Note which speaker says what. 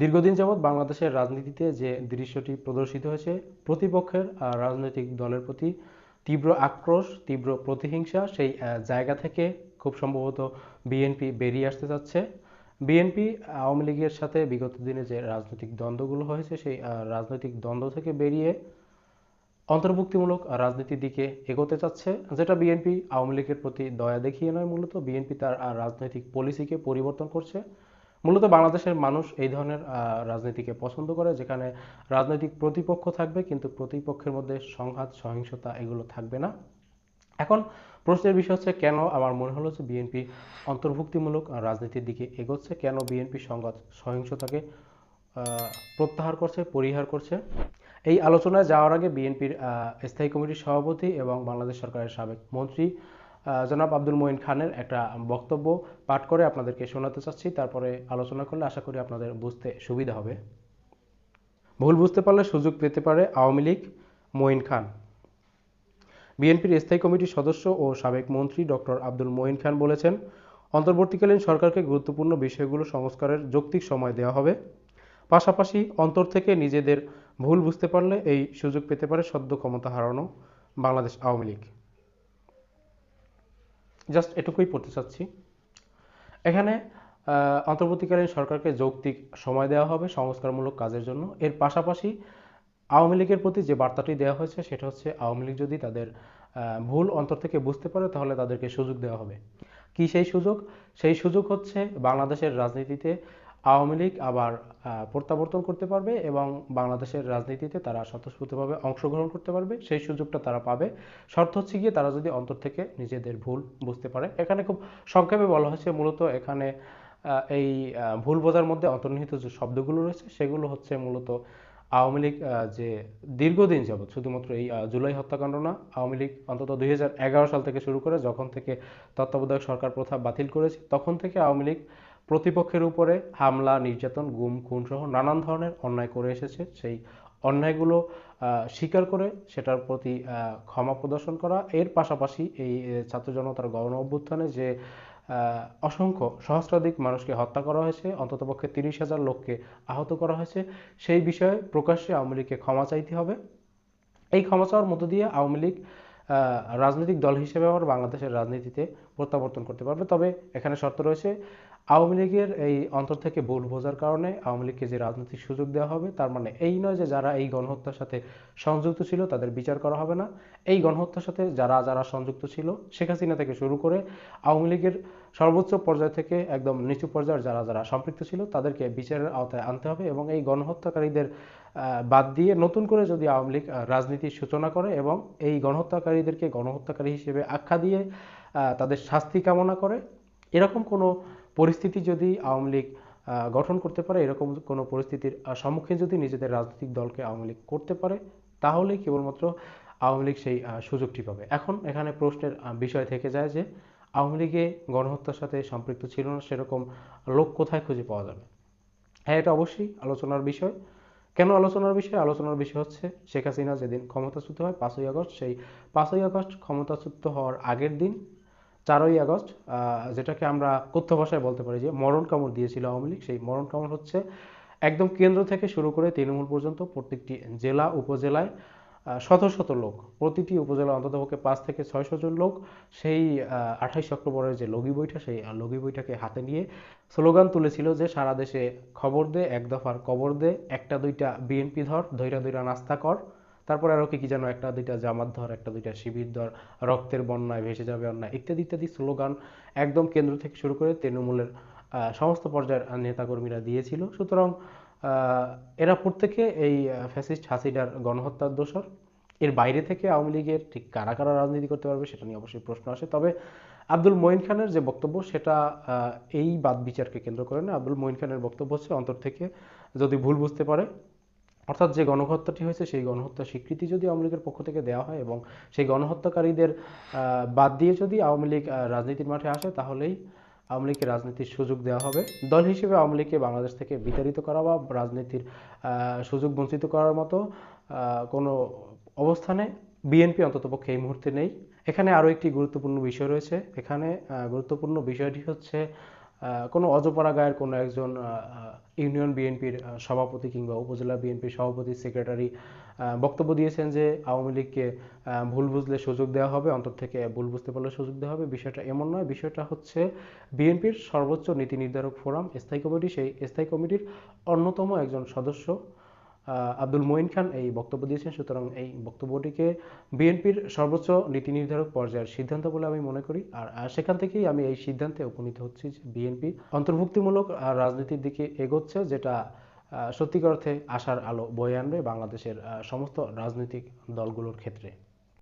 Speaker 1: দীর্ঘদিন যাবৎ বাংলাদেশের রাজনীতিতে যে দৃশ্যটি প্রদর্শিত হয়েছে, প্রতিপক্ষের রাজনৈতিক দলের প্রতি তীব্র আক্রোশ, তীব্র প্রতিহিংসা, সেই জায়গা থেকে খুব সম্ভবত বিএনপি বেরিয়ে আসতে যাচ্ছে। বিএনপি আওয়ামী লীগের সাথে বিগত দিনে যে রাজনৈতিক দ্বন্দ্বগুলো হয়েছে, সেই রাজনৈতিক দ্বন্দ্ব থেকে বেরিয়ে অন্তর্ভুক্তিমূলক রাজনীতির দিকে এগোতে চাচ্ছে, যেটা বিএনপি আওয়ামী লীগের প্রতি দয়া দেখিয়ে নয় মূলত। বিএনপি তার রাজনৈতিক পলিসিকে পরিবর্তন করছে। মূলত বাংলাদেশের মানুষ এই ধরনের রাজনীতিকে পছন্দ করে, যেখানে রাজনৈতিক প্রতিপক্ষ থাকবে, কিন্তু প্রতিপক্ষের মধ্যে সংঘাত, সহিংসতা এগুলো থাকবে না। এখন প্রশ্নের বিষয় হচ্ছে, কেন আমার মনে হলো যে বিএনপি অন্তর্ভুক্তিমূলক রাজনীতির দিকে এগোচ্ছে? কেন বিএনপি সংঘাত, সহিংসতাকে প্রত্যাহার করছে, পরিহার করছে? এই আলোচনায় যাওয়ার আগে বিএনপির স্থায়ী কমিটির সভাপতি এবং বাংলাদেশ সরকারের সাবেক মন্ত্রী জনাব আব্দুল মঈন খানের একটা বক্তব্য পাঠ করে আপনাদেরকে শোনাতে চাচ্ছি। তারপরে আলোচনা করলে আশা করি আপনাদের বুঝতে সুবিধা হবে। ভুল বুঝতে পারলে সুযোগ পেতে পারে আওয়ামী লীগ মঈন খান। বিএনপির স্থায়ী কমিটির সদস্য ও সাবেক মন্ত্রী ডক্টর আব্দুল মঈন খান বলেছেন, অন্তর্বর্তীকালীন সরকারকে গুরুত্বপূর্ণ বিষয়গুলো সংস্কারের যৌক্তিক সময় দেওয়া হবে। পাশাপাশি অন্তর থেকে নিজেদের ভুল বুঝতে পারলে এই সুযোগ পেতে পারে সদ্য ক্ষমতা হারানো বাংলাদেশ আওয়ামী লীগ। জাস্ট এটুকুই পড়তে চাচ্ছি। এখানে অন্তর্বর্তীকালীন সরকারকে যৌক্তিক সময় দেওয়া হবে সংস্কারমূলক কাজের জন্য। এর পাশাপাশি আওয়ামী লীগের প্রতি যে বার্তাটি দেওয়া হয়েছে, সেটা হচ্ছে আওয়ামী লীগ যদি তাদের ভুল অন্তর থেকে বুঝতে পারে, তাহলে তাদেরকে সুযোগ দেওয়া হবে। কি সেই সুযোগ? সেই সুযোগ হচ্ছে বাংলাদেশের রাজনীতিতে আওয়ামী লীগ আবার প্রত্যাবর্তন করতে পারবে এবং বাংলাদেশের রাজনীতিতে তারা স্বতঃস্ফূর্তভাবে অংশগ্রহণ করতে পারবে। সেই সুযোগটা তারা পাবে। শর্ত হচ্ছে গিয়ে তারা যদি অন্তর থেকে নিজেদের ভুল বুঝতে পারে। এখানে খুব সংক্ষেপে বলা হয়েছে, মূলত এখানে এই ভুল বোঝার মধ্যে অন্তর্নিহিত যে শব্দগুলো রয়েছে, সেগুলো হচ্ছে মূলত আওয়ামী লীগ যে দীর্ঘদিন যাবৎ, শুধুমাত্র এই জুলাই হত্যাকাণ্ড না, আওয়ামী লীগ অন্তত দুই হাজার এগারো সাল থেকে শুরু করে যখন থেকে তত্ত্বাবধায়ক সরকার প্রথা বাতিল করেছে, তখন থেকে আওয়ামী লীগ প্রতিপক্ষের উপরে হামলা, নির্যাতন, গুম, খুন সহ নানান ধরনের অন্যায় করে এসেছে। সেই অন্যায়গুলো স্বীকার করে সেটার প্রতি ক্ষমা প্রদর্শন করা। এর পাশাপাশি এই ছাত্র জনতার গণ অভ্যুত্থানে যে অসংখ্য সহস্রাধিক মানুষকে হত্যা করা হয়েছে, অন্ততপক্ষে তিরিশ হাজার লোককে আহত করা হয়েছে, সেই বিষয়ে প্রকাশ্যে আওয়ামী লীগকে ক্ষমা চাইতে হবে। এই ক্ষমা চাওয়ার মধ্য দিয়ে আওয়ামী লীগ রাজনৈতিক দল হিসেবে আবার বাংলাদেশের রাজনীতিতে প্রত্যাবর্তন করতে পারবে। তবে এখানে শর্ত রয়েছে, আওয়ামী লীগের এই অন্তর থেকে ভুল বোঝার কারণে আওয়ামী লীগকে যে রাজনৈতিক সুযোগ দেওয়া হবে, তার মানে এই নয় যে যারা এই গণহত্যার সাথে সংযুক্ত ছিল তাদের বিচার করা হবে না। এই গণহত্যার সাথে যারা যারা সংযুক্ত ছিল, শেখ হাসিনা থেকে শুরু করে আওয়ামী লীগের সর্বোচ্চ পর্যায় থেকে একদম নিচু পর্যায়ের যারা যারা সম্পৃক্ত ছিল, তাদেরকে বিচারের আওতায় আনতে হবে এবং এই গণহত্যাকারীদের বাদ দিয়ে নতুন করে যদি আওয়ামী লীগ রাজনীতির সূচনা করে এবং এই গণহত্যাকারীদেরকে গণহত্যাকারী হিসেবে আখ্যা দিয়ে তাদের শাস্তি কামনা করে, এরকম কোনো পরিস্থিতি যদি আওয়ামী লীগ গঠন করতে পারে, এরকম কোনো পরিস্থিতির সম্মুখীন যদি নিজেদের রাজনৈতিক দলকে আওয়ামী লীগ করতে পারে, তাহলেই কেবলমাত্র আওয়ামী লীগ সেই সুযোগটি পাবে। এখন এখানে প্রশ্নের বিষয় থেকে যায় যে, আওয়ামী লীগে গণহত্যার সাথে সম্পৃক্ত ছিল না, সেরকম লোক কোথায় খুঁজে পাওয়া যাবে? হ্যাঁ এটা অবশ্যই আলোচনার বিষয়। কেন আলোচনার বিষয়? আলোচনার বিষয় হচ্ছে শেখ হাসিনা যেদিন ক্ষমতাচ্যুত হয়, পাঁচই আগস্ট, সেই পাঁচই আগস্ট ক্ষমতাচ্যুত হওয়ার আগের দিন, চারই আগস্ট যেটাকে আমরা কথ্য ভাষায় বলতে পারি যে মরণ কামড় দিয়েছিল আওয়ামী লীগ। সেই মরণ কামড় হচ্ছে একদম কেন্দ্র থেকে শুরু করে তৃণমূল পর্যন্ত প্রত্যেকটি জেলা, উপজেলায় শত শত লোক, প্রতিটি উপজেলা অন্ততপক্ষে পাঁচ থেকে ছয়শো জন লোক সেই আঠাইশ অক্টোবরের যে লগি বইটা সেই লগি বইটাকে হাতে নিয়ে স্লোগান তুলেছিল যে সারা দেশে খবর দে, এক দফার কবর দে, একটা দুইটা বিএনপি ধর, ধৈরা ধৈরা নাস্তা কর। তারপর আরও কি কি যেন একটা দুইটা জামাত ধর, একটা দুইটা শিবির ধর, রক্তের বন্যায় ভেসে যাবে অন্যায়, ইত্যাদি ইত্যাদি স্লোগান একদম কেন্দ্র থেকে শুরু করে তৃণমূলের সমস্ত পর্যায়ের নেতাকর্মীরা দিয়েছিল। সুতরাং এরা প্রত্যেকে এই ফ্যাসিস্ট হাসিনার গণহত্যার দোষর। এর বাইরে থেকে আওয়ামী লীগের ঠিক কারা কারা রাজনীতি করতে পারবে সেটা নিয়ে অবশ্যই প্রশ্ন আসে। তবে আব্দুল মঈন খানের যে বক্তব্য, সেটা এই বাদ বিচারকে কেন্দ্র করে না, আব্দুল মঈন খানের বক্তব্য হচ্ছে অন্তর থেকে যদি ভুল বুঝতে পারে, অর্থাৎ যে গণহত্যাটি হয়েছে সেই গণহত্যার স্বীকৃতি যদি আওয়ামী লীগের পক্ষ থেকে দেওয়া হয় এবং সেই গণহত্যাকারীদের বাদ দিয়ে যদি আওয়ামী লীগ রাজনীতির মাঠে আসে, তাহলেই আওয়ামী লীগকে রাজনীতির সুযোগ দেওয়া হবে। দল হিসেবে আওয়ামী লীগকে বাংলাদেশ থেকে বিতাড়িত করা বা রাজনীতির সুযোগ বঞ্চিত করার মতো কোনো অবস্থানে বিএনপি অন্ততপক্ষে এই মুহূর্তে নেই। এখানে আরও একটি গুরুত্বপূর্ণ বিষয় রয়েছে। এখানে গুরুত্বপূর্ণ বিষয়টি হচ্ছে কোনো অজপাড়া গায়ের কোনো একজন ইউনিয়ন বিএনপির সভাপতি কিংবা উপজেলা বিএনপির সভাপতি, সেক্রেটারি বক্তব্য দিয়েছেন যে আওয়ামী লীগকে ভুল বুঝলে সুযোগ দেওয়া হবে, অন্তর থেকে ভুল বুঝতে পারলে সুযোগ দেওয়া হবে। বিষয়টা এমন নয়। বিষয়টা হচ্ছে বিএনপির সর্বোচ্চ নীতি নির্ধারক ফোরাম, স্থায়ী কমিটি, সেই স্থায়ী কমিটির অন্যতম একজন সদস্য। আব্দুল মঈন খান এই বক্তব্য দিয়েছেন। সুতরাং এই বক্তব্যটিকে বিএনপির সর্বোচ্চ নীতি নির্ধারক পর্যায়ের সিদ্ধান্ত বলে আমি মনে করি। আর সেখান থেকেই আমি এই সিদ্ধান্তে উপনীত হচ্ছি যে বিএনপি অন্তর্ভুক্তিমূলক রাজনীতির দিকে এগোচ্ছে, যেটা সত্যিকার অর্থে আশার আলো বয়ে আনবে বাংলাদেশের সমস্ত রাজনৈতিক দলগুলোর ক্ষেত্রে।